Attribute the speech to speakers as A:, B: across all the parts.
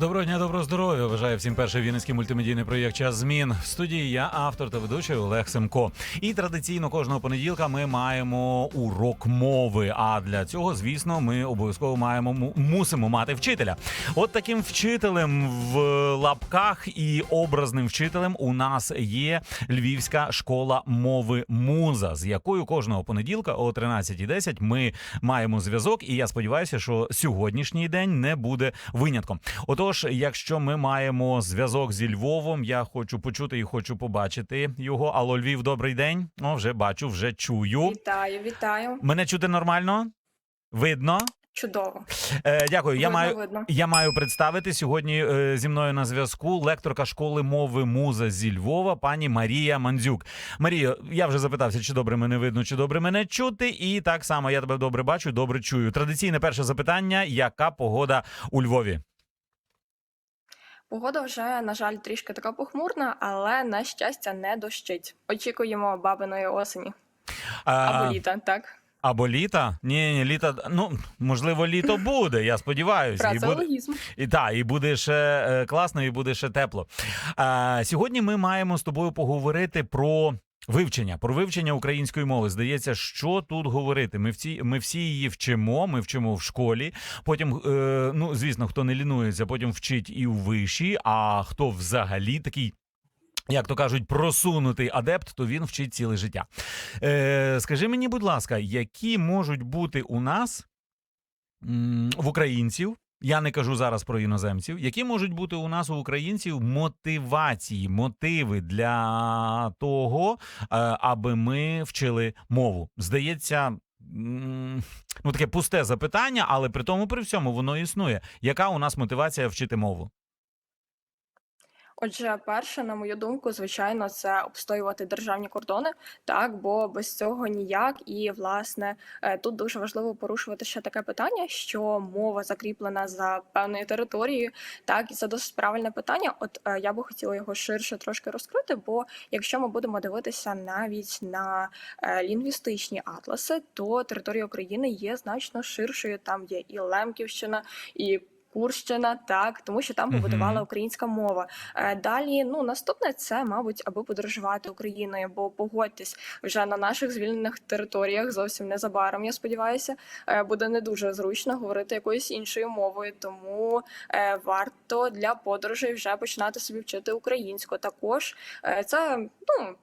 A: Доброго дня, доброго здоров'я. Бажаю всім перший вінницький мультимедійний проєкт Час змін. В студії я автор та ведучий Олег Семко. І традиційно кожного понеділка ми маємо урок мови. А для цього, звісно, ми обов'язково маємо му- мусимо мати вчителя. От таким вчителем в лапках і образним вчителем у нас є Львівська школа мови Муза, з якою кожного понеділка о 13.10 ми маємо зв'язок. І я сподіваюся, що сьогоднішній день не буде винятком. Отож, якщо ми маємо зв'язок зі Львовом, я хочу почути і хочу побачити його. Алло, Львів, добрий день. О, вже бачу, вже чую.
B: Вітаю, вітаю.
A: Мене чути нормально? Видно?
B: Чудово.
A: Е, дякую. Я маю.
B: видно.
A: Я маю представити сьогодні е, зі мною на зв'язку лекторка школи мови Муза зі Львова, пані Марія Мандзюк. Марія, я вже запитався, чи добре мене видно, чи добре мене чути. І так само я тебе добре бачу, добре чую. Традиційне перше запитання: яка погода у Львові?
B: Погода вже, на жаль, трішки така похмурна, але на щастя не дощить. Очікуємо бабиної осені
A: А,
B: або літа, так?
A: Або літа? Ні, ні, літа. Ну можливо, літо буде. Я сподіваюся, і буде і та і буде ще е, класно, і буде ще тепло. А, сьогодні ми маємо з тобою поговорити про. Вивчення про вивчення української мови здається, що тут говорити. Ми всі ми всі її вчимо. Ми вчимо в школі. Потім, е, ну звісно, хто не лінується, потім вчить і у виші. А хто взагалі такий як то кажуть, просунутий адепт, то він вчить ціле життя. Е, скажи мені, будь ласка, які можуть бути у нас в українців? Я не кажу зараз про іноземців, які можуть бути у нас у українців мотивації, мотиви для того, е, аби ми вчили мову. Здається, ну таке пусте запитання, але при тому при всьому воно існує. Яка у нас мотивація вчити мову?
B: Отже, перше, на мою думку, звичайно, це обстоювати державні кордони, так, бо без цього ніяк. І власне е, тут дуже важливо порушувати ще таке питання, що мова закріплена за певною територією. Так, і це досить правильне питання. От е, я би хотіла його ширше трошки розкрити. Бо якщо ми будемо дивитися навіть на е, лінгвістичні атласи, то територія України є значно ширшою. Там є і Лемківщина, і Курщина, так, тому що там побудувала українська мова. Е, Далі, ну наступне це, мабуть, аби подорожувати Україною, бо погодьтесь, вже на наших звільнених територіях зовсім незабаром, я сподіваюся, е, буде не дуже зручно говорити якоюсь іншою мовою. Тому е, варто для подорожей вже починати собі вчити українську. Також це ну.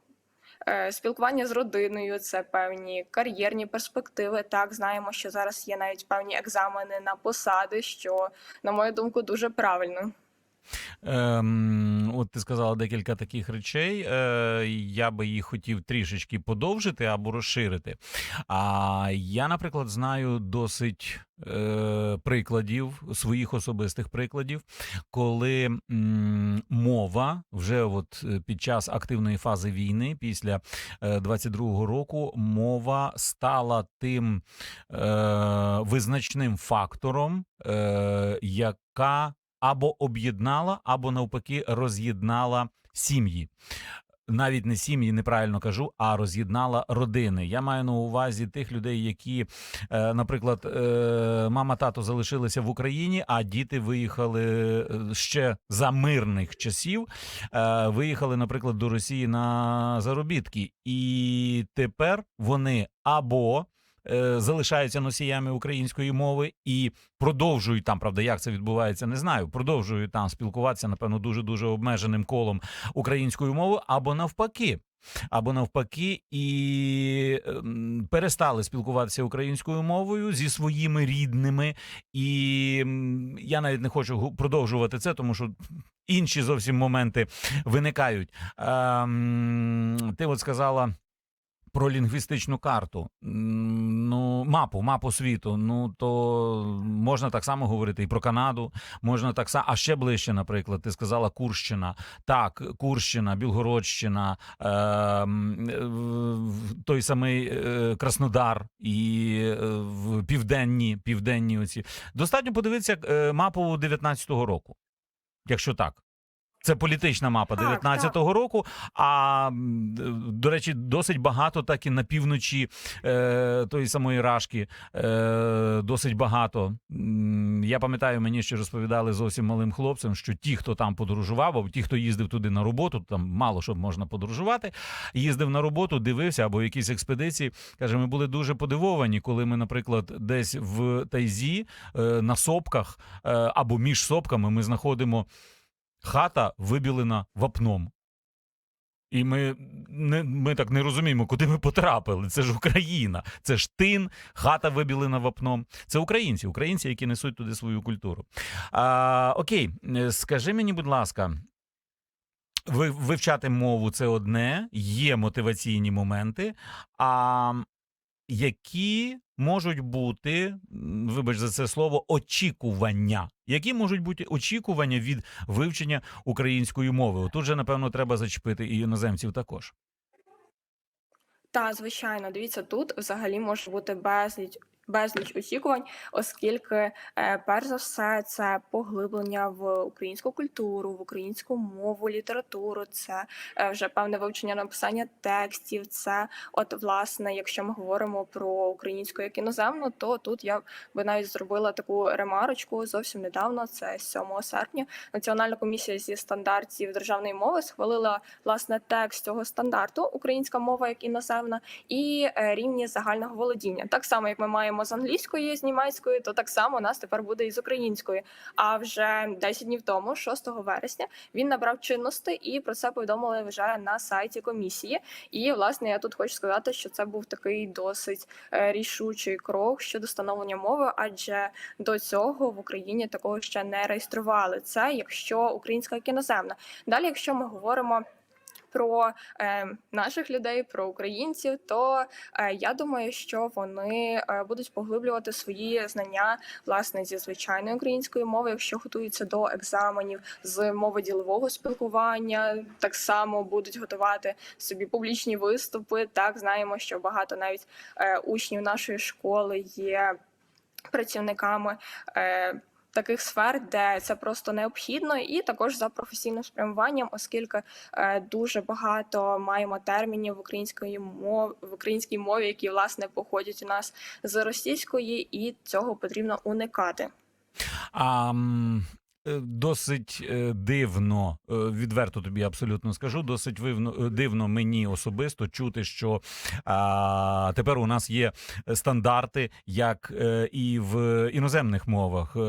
B: Е, Спілкування з родиною, це певні кар'єрні перспективи. Так, знаємо, що зараз є навіть певні екзамени на посади, що, на мою думку, дуже правильно.
A: Ем, от ти сказала декілька таких речей. Е, я би їх хотів трішечки подовжити або розширити. А я, наприклад, знаю досить е, прикладів, своїх особистих прикладів, коли м, мова вже от е, під час активної фази війни, після е, 22-го року, мова стала тим е, визначним фактором, е, яка або об'єднала, або навпаки роз'єднала сім'ї. Навіть не сім'ї, неправильно кажу, а роз'єднала родини. Я маю на увазі тих людей, які, е, наприклад, е, мама тато залишилися в Україні, а діти виїхали е, ще за мирних часів. Виїхали, наприклад, до Росії на заробітки, і тепер вони або залишаються носіями української мови і продовжують там, правда, як це відбувається, не знаю. Продовжують там спілкуватися, напевно, дуже дуже обмеженим колом українською мовою, або навпаки. Або навпаки, і ем, перестали спілкуватися українською мовою зі своїми рідними, і я навіть не хочу продовжувати це, тому що інші зовсім моменти виникають. Ем, ти от сказала про лінгвістичну карту. Ну, мапу, мапу світу. Ну то можна так само говорити і про Канаду, можна так само, а ще ближче, наприклад, ти сказала Курщина. Так, Курщина, Білгородщина, е, той самий е, Краснодар і е, в південні, південні оці. Достатньо подивитися мапу 19-го року, якщо так. Це політична мапа
B: Так,
A: 19-го року. А до речі, досить багато так і на півночі е, тої самої Рашки. Е, досить багато. Я пам'ятаю, мені ще розповідали зовсім малим хлопцям, що ті, хто там подорожував, або ті, хто їздив туди на роботу, там мало що можна подорожувати. Їздив на роботу, дивився або якісь експедиції. Каже, ми були дуже подивовані, коли ми, наприклад, десь в Тайзі е, на сопках е, або між сопками ми знаходимо хата вибілена вапном. І ми, не, ми так не розуміємо, куди ми потрапили. Це ж Україна, це ж тин, хата вибілена вапном. Це українці, українці, які несуть туди свою культуру. А, окей, скажи мені, будь ласка, ви, вивчати мову це одне, є мотиваційні моменти. А які можуть бути, вибач за це слово, очікування? Які можуть бути очікування від вивчення української мови? Тут же, напевно, треба зачепити і іноземців також.
B: Та, звичайно, дивіться, тут взагалі може бути безліч безліч очікувань, оскільки, е, перш за все, це поглиблення в українську культуру, в українську мову, літературу, це е, вже певне вивчення написання текстів. Це, от, власне, якщо ми говоримо про українську як іноземну, то тут я би навіть зробила таку ремарочку зовсім недавно. Це 7 серпня. Національна комісія зі стандартів державної мови схвалила власне текст цього стандарту Українська мова як іноземна і е, рівні загального володіння. Так само, як ми маємо з англійської, з німецької, то так само у нас тепер буде і з української. А вже 10 днів тому, 6 вересня, він набрав чинності, і про це повідомили вже на сайті комісії. І власне я тут хочу сказати, що це був такий досить е, рішучий крок щодо становлення мови, адже до цього в Україні такого ще не реєстрували. Це якщо українська як іноземна. Далі, якщо ми говоримо. Про е, наших людей, про українців, то е, я думаю, що вони е, будуть поглиблювати свої знання власне зі звичайної української мови, якщо готуються до екзаменів з мови ділового спілкування, так само будуть готувати собі публічні виступи. Так знаємо, що багато навіть е, учнів нашої школи є працівниками. Таких сфер, де це просто необхідно, і також за професійним спрямуванням, оскільки е, дуже багато маємо термінів в української мови в українській мові, які власне походять у нас з російської, і цього потрібно уникати.
A: Е, досить е, дивно, е, відверто тобі абсолютно скажу. Досить вивно, е, дивно мені особисто чути, що а, тепер у нас є стандарти, як е, і в іноземних мовах. Е,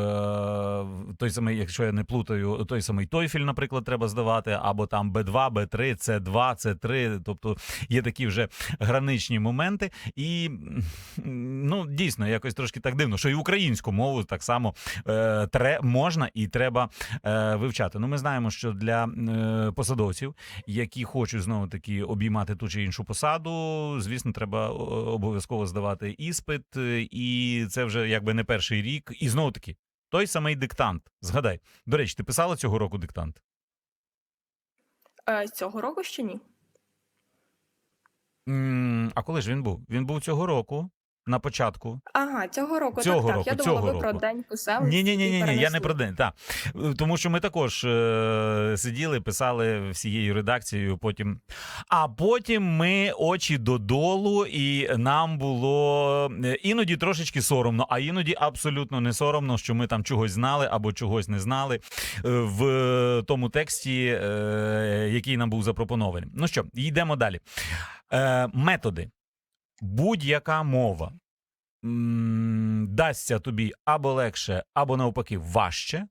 A: той самий, якщо я не плутаю, той самий TOEFL, наприклад, треба здавати, або там B2, B3, C2, C3, тобто є такі вже граничні моменти. І ну дійсно якось трошки так дивно, що і українську мову так само е, тре, можна і треба е, вивчати. Ну, ми знаємо, що для е, посадовців, які хочуть знову таки обіймати ту чи іншу посаду, звісно, треба обов'язково здавати іспит, е, і це вже якби не перший рік. І знову таки. Той самий диктант. Згадай. До речі, ти писала цього року диктант?
B: Е, Цього року ще ні.
A: а коли ж він був? Він був цього року, на початку.
B: Ага, цього року
A: Цього
B: так,
A: року,
B: так. Я думала,
A: цього
B: ви про день писемності.
A: Ні, ні, ні, ні, ні, я не про день. Так. Тому що ми також е- сиділи, писали всією редакцією. Потім, а потім ми очі додолу, і нам було е, іноді трошечки соромно, а іноді абсолютно не соромно, що ми там чогось знали або чогось не знали е, в тому тексті, е- який нам був запропонований. Ну що, йдемо далі. Е- методи. Будь-яка мова дасться тобі або легше, або навпаки важче.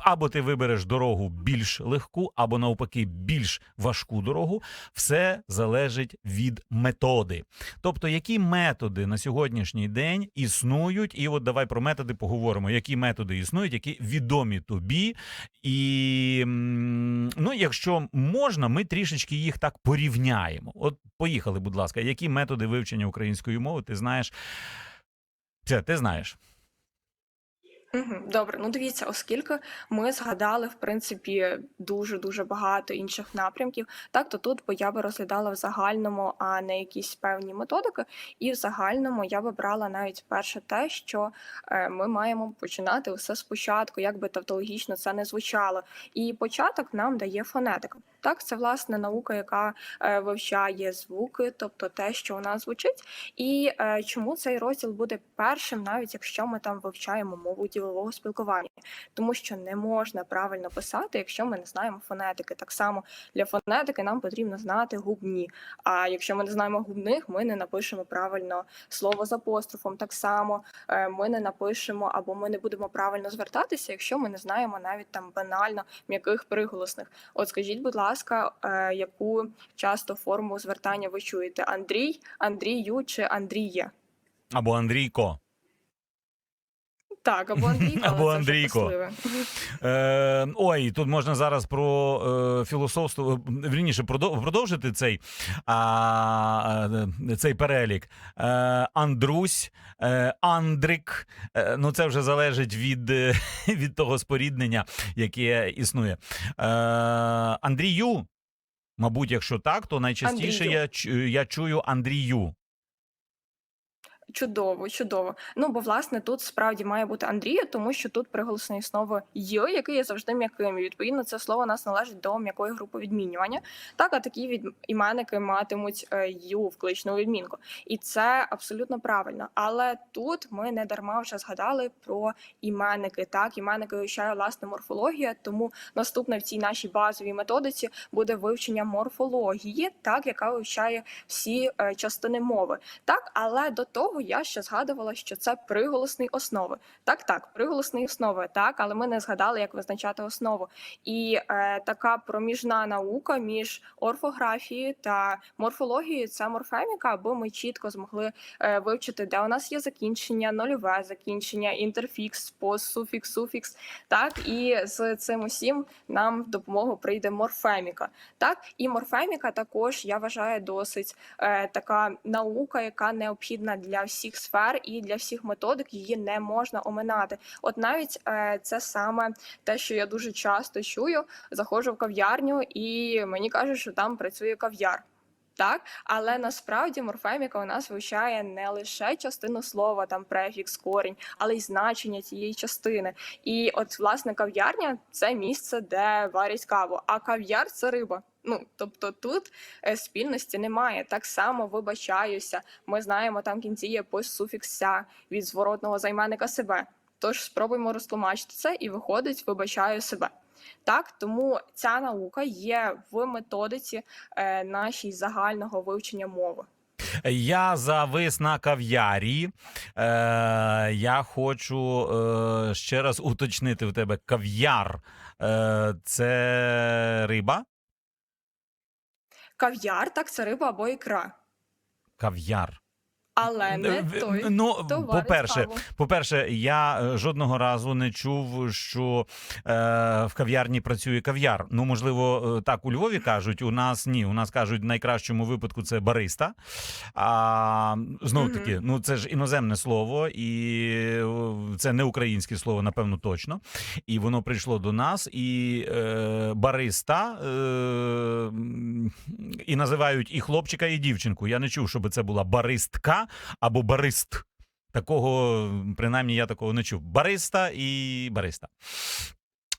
A: Або ти вибереш дорогу більш легку, або навпаки більш важку дорогу. Все залежить від методи. Тобто, які методи на сьогоднішній день існують, і от давай про методи поговоримо. Які методи існують, які відомі тобі, і ну, якщо можна, ми трішечки їх так порівняємо. От поїхали, будь ласка, які методи вивчення української мови ти знаєш? Це ти знаєш.
B: Добре, ну дивіться, оскільки ми згадали в принципі дуже дуже багато інших напрямків, так то тут би я би розглядала в загальному, а не якісь певні методики. І в загальному я би брала навіть перше те, що е, ми маємо починати усе спочатку, як би тавтологічно це не звучало. І початок нам дає фонетика. Так, це власне наука, яка е, вивчає звуки, тобто те, що у нас звучить. І е, чому цей розділ буде першим, навіть якщо ми там вивчаємо мову ділового спілкування, тому що не можна правильно писати, якщо ми не знаємо фонетики. Так само для фонетики нам потрібно знати губні. А якщо ми не знаємо губних, ми не напишемо правильно слово з апострофом. Так само е, ми не напишемо або ми не будемо правильно звертатися, якщо ми не знаємо навіть там банально м'яких приголосних. От скажіть, будь ласка, е, яку часто форму звертання ви чуєте? Андрій, Андрію чи Андріє?
A: Або Андрійко.
B: Так, або Андрійко, але
A: Або
B: це вже
A: Андрійко. Е, ой, тут можна зараз про е, філософство, вірніше, продов- продовжити цей, а, е, цей перелік. Е, Андрусь, е, Андрик. Е, ну, це вже залежить від, е, від того споріднення, яке існує. Е, Андрію. Мабуть, якщо так, то найчастіше
B: Андрію.
A: я, чу- я чую Андрію.
B: Чудово, чудово. Ну бо власне тут справді має бути Андрію, тому що тут приголосне слово й, який є завжди м'яким. Відповідно, це слово нас належить до м'якої групи відмінювання. Так, а такі від іменники матимуть е, ю в кличну відмінку, і це абсолютно правильно. Але тут ми не дарма вже згадали про іменники. Так, іменники вивчає власне морфологія, тому наступне в цій нашій базовій методиці буде вивчення морфології, так яка вивчає всі е, частини мови. Так, але до того я ще згадувала, що це приголосний основи. Так, так, приголосний основи, так, але ми не згадали, як визначати основу. І е, така проміжна наука між орфографією та морфологією це морфеміка, аби ми чітко змогли е, вивчити, де у нас є закінчення, нульове закінчення, інтерфікс, постсуфікс, суфікс. Так, і з цим усім нам в допомогу прийде морфеміка. Так, і морфеміка також я вважаю досить е, така наука, яка необхідна для всіх сфер і для всіх методик, її не можна оминати. От навіть е, це саме те, що я дуже часто чую, заходжу в кав'ярню, і мені кажуть, що там працює кав'яр. Так, але насправді морфеміка у нас вивчає не лише частину слова, там префікс, корінь, але й значення цієї частини. І от власне кав'ярня це місце, де варять каву, а кав'яр це риба. Ну тобто тут е, спільності немає. Так само вибачаюся. Ми знаємо, там в кінці є постсуфікс «ся» від зворотного займенника себе. Тож спробуємо розтлумачити це і виходить, вибачаю себе. Так, тому ця наука є в методиці е, нашій загального вивчення мови.
A: Я завис на кав'ярі. Е, я хочу е, ще раз уточнити в тебе кав'яр. Е, це риба?
B: Кав'яр, так, це риба або ікра.
A: Кав'яр.
B: Але не той,
A: ну,
B: хто
A: по-перше, по-перше, я е, жодного разу не чув, що е, в кав'ярні працює кав'яр. Ну, можливо, е, так у Львові кажуть. У нас ні. У нас кажуть, в найкращому випадку це бариста. А знову
B: Мгм.
A: таки, ну це ж іноземне слово, і е, це не українське слово, напевно, точно. І воно прийшло до нас, і е, бариста е, і називають і хлопчика, і дівчинку. Я не чув, щоб це була баристка або барист. Такого, принаймні, я такого не чув. Бариста і бариста.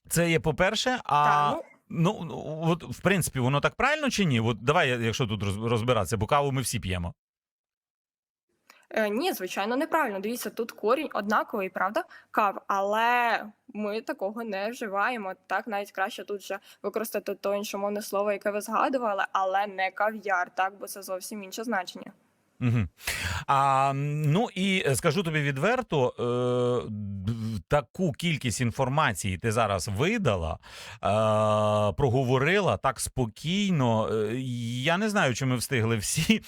A: Це є по-перше, а.
B: Ну,
A: Ну, ну, от, в принципі, воно так правильно чи ні? От давай, якщо тут розбиратися, бо каву ми всі п'ємо.
B: Е, ні, звичайно, неправильно. Дивіться, тут корінь однаковий, правда? Кав, але ми такого не вживаємо. Так, навіть краще тут вже використати то іншомовне слово, яке ви згадували, але не кав'яр, так, бо це зовсім інше значення.
A: Угу. А, ну і е, скажу тобі відверто, е, таку кількість інформації ти зараз видала, е, проговорила так спокійно. Е, я не знаю, чи ми встигли всі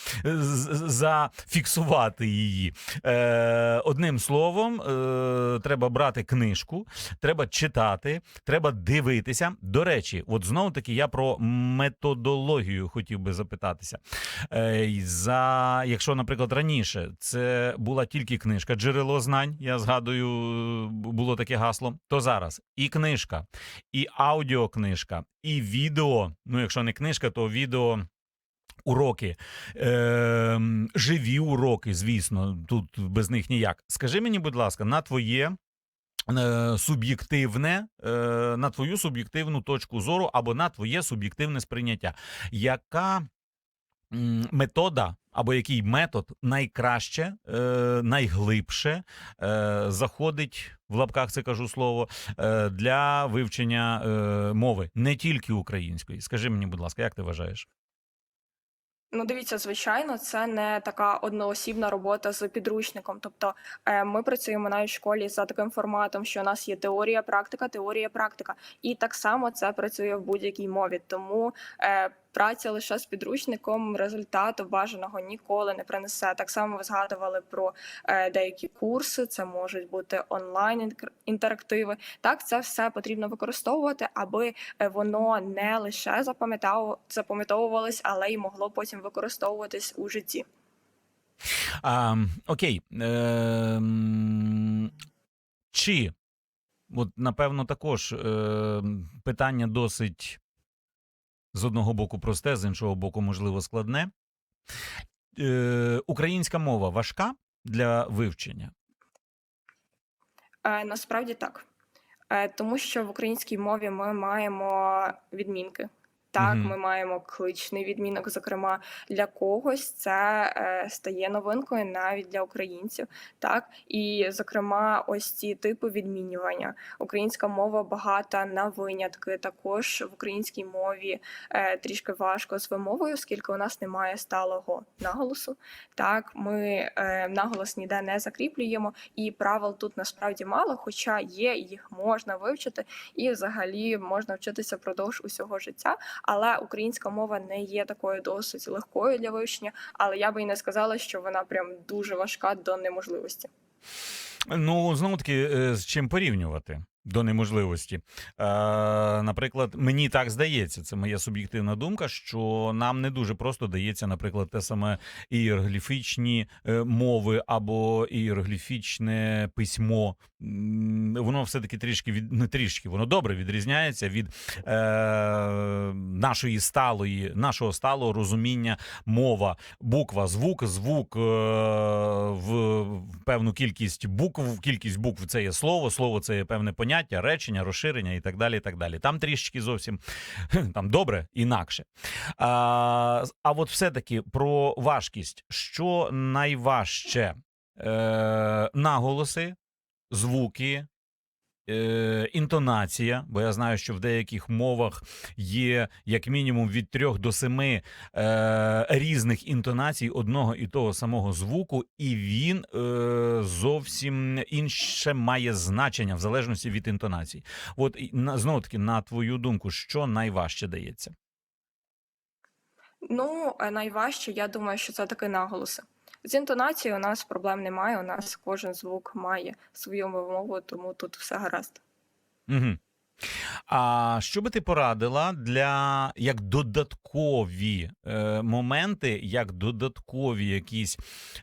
A: зафіксувати її. Е, одним словом, е, треба брати книжку, треба читати, треба дивитися. До речі, от знову таки я про методологію хотів би запитатися. Е, за, якщо якщо, наприклад, раніше це була тільки книжка, джерело знань, я згадую, було таке гасло, то зараз і книжка, і аудіокнижка, і відео. Ну, якщо не книжка, то відео. Уроки, е, живі уроки, звісно, тут без них ніяк. Скажи мені, будь ласка, на твоє е, суб'єктивне, е, на твою суб'єктивну точку зору або на твоє суб'єктивне сприйняття, яка метода або який метод найкраще, е, найглибше е, заходить в лапках, це кажу слово, е, для вивчення мови, не тільки української. Скажи мені, будь ласка, як ти вважаєш?
B: Ну, дивіться, звичайно, це не така одноосібна робота з підручником. Тобто ми працюємо навіть в школі за таким форматом, що у нас є теорія, практика, теорія, практика. І так само це працює в будь-якій мові. Тому праця лише з підручником результату бажаного ніколи не принесе. Так само ви згадували про е, деякі курси, це можуть бути онлайн інтер- інтерактиви. Так, це все потрібно використовувати, аби е, воно не лише запам'ятовувалось, але й могло потім використовуватись у житті.
A: А, окей. Ем, чи, от, напевно, також ем, питання досить з одного боку просте, з іншого боку, можливо, складне. Е, українська мова важка для вивчення.
B: Е, Насправді так. Е, Тому що в українській мові ми маємо відмінки. Так,
A: Мгм.
B: ми маємо кличний відмінок. Зокрема, для когось це е, стає новинкою навіть для українців. Так, і зокрема, ось ці типи відмінювання. Українська мова багата на винятки. Також в українській мові е, трішки важко з вимовою, оскільки у нас немає сталого наголосу. Так, ми е, наголос ніде не закріплюємо, і правил тут насправді мало, хоча є, їх можна вивчити, і взагалі можна вчитися впродовж усього життя. Але українська мова не є такою досить легкою для вивчення, але я би і не сказала, що вона прям дуже важка до неможливості.
A: Ну, знову таки, е, з чим порівнювати до неможливості. Е, наприклад, мені так здається, це моя суб'єктивна думка, що нам не дуже просто дається, наприклад, те саме іерогліфічні е, мови або іерогліфічне письмо. Воно все-таки трішки від не трішки, воно добре відрізняється від е, нашої сталої, нашого сталого розуміння мова, буква, звук, звук е, в певну кількість букв. Кількість букв це є слово, слово це є певне поняття, речення, розширення і так далі. І так далі. Там трішки зовсім там добре, інакше. А, а от все-таки про важкість, що найважче е, наголоси, звуки. Е, інтонація, бо я знаю, що в деяких мовах є як мінімум від трьох до семи е, різних інтонацій одного і того самого звуку, і він е, зовсім інше має значення в залежності від інтонацій. От на знову таки, на твою думку, що найважче дається?
B: Ну, е, найважче, я думаю, що це таки наголоси. З інтонацією у нас проблем немає. У нас кожен звук має свою вимову, тому тут все гаразд.
A: Угу. А що би ти порадила для як додаткові е, моменти, як додаткові якісь,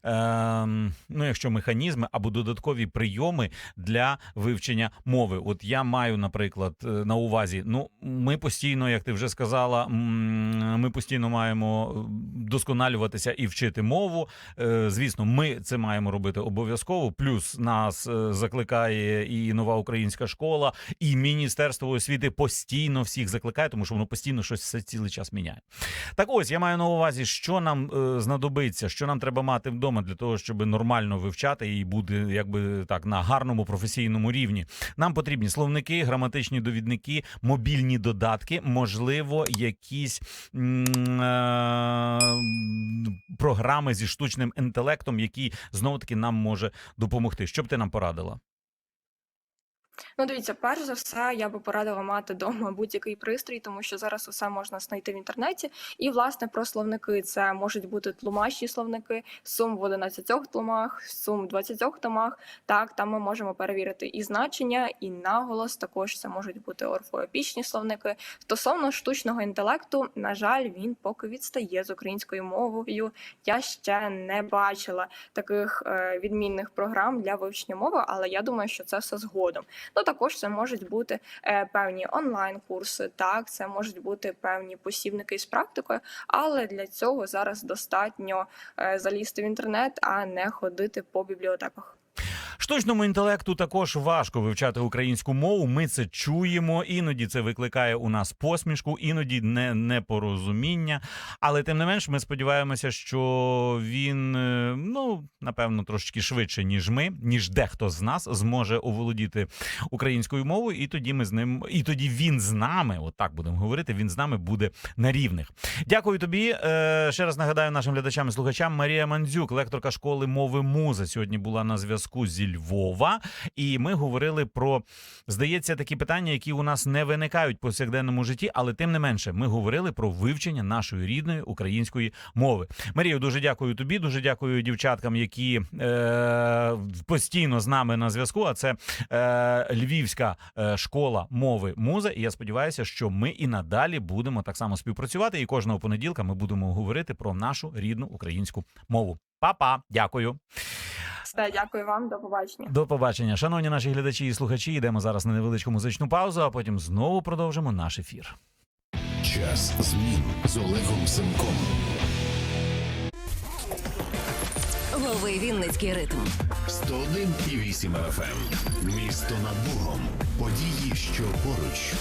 A: е, ну якщо механізми або додаткові прийоми для вивчення мови? От я маю, наприклад, е, на увазі, ну ми постійно, як ти вже сказала, ми постійно маємо е, досконалюватися і вчити мову. Е, Звісно, ми це маємо робити обов'язково. Плюс нас е, закликає і нова українська школа, і Міністерство освіти постійно всіх закликає, тому що воно постійно щось цілий час міняє. Так ось я маю на увазі, що нам е, знадобиться, що нам треба мати вдома для того, щоб нормально вивчати і бути якби так на гарному професійному рівні. Нам потрібні словники, граматичні довідники, мобільні додатки, можливо, якісь м, е, програми зі штучним інтелектом, які знову таки нам може допомогти. Що б ти нам порадила?
B: Ну, дивіться, перш за все, я би порадила мати вдома будь-який пристрій, тому що зараз усе можна знайти в інтернеті. І, власне, про словники це можуть бути тлумачні словники, сум в 11 тлумах, сум в 20 томах. Так, там ми можемо перевірити і значення, і наголос. Також це можуть бути орфоепічні словники. Стосовно штучного інтелекту, на жаль, він поки відстає з українською мовою. Я ще не бачила таких е, відмінних програм для вивчення мови, але я думаю, що це все згодом. Ну також це можуть бути е, певні онлайн-курси, так це можуть бути певні посібники з практикою, але для цього зараз достатньо е, залізти в інтернет, а не ходити по бібліотеках.
A: Штучному інтелекту також важко вивчати українську мову. Ми це чуємо. Іноді це викликає у нас посмішку, іноді не непорозуміння. Але тим не менш, ми сподіваємося, що він е, ну напевно трошечки швидше, ніж ми, ніж дехто з нас зможе оволодіти українською мовою, і тоді ми з ним, і тоді він з нами, от так будемо говорити. Він з нами буде на рівних. Дякую тобі. Е, ще раз нагадаю нашим глядачам і слухачам. Марія Мандзюк, лекторка школи мови муза, сьогодні була на зв'язку зі Львова, і ми говорили про здається такі питання, які у нас не виникають в повсякденному житті, але тим не менше, ми говорили про вивчення нашої рідної української мови. Марію, дуже дякую тобі. Дуже дякую дівчаткам, які е, постійно з нами на зв'язку. А це е, Львівська е, школа мови муза. І я сподіваюся, що ми і надалі будемо так само співпрацювати. І кожного понеділка ми будемо говорити про нашу рідну українську мову. Па-па, дякую.
B: Все, дякую вам, до побачення.
A: До побачення, шановні наші глядачі і слухачі. Йдемо зараз на невеличку музичну паузу, а потім знову продовжимо наш ефір.
C: Час змін з Олегом Семком.
D: Лови Вінницький ритм.
C: 101,8 FM. Місто над Богом. Події, що поруч.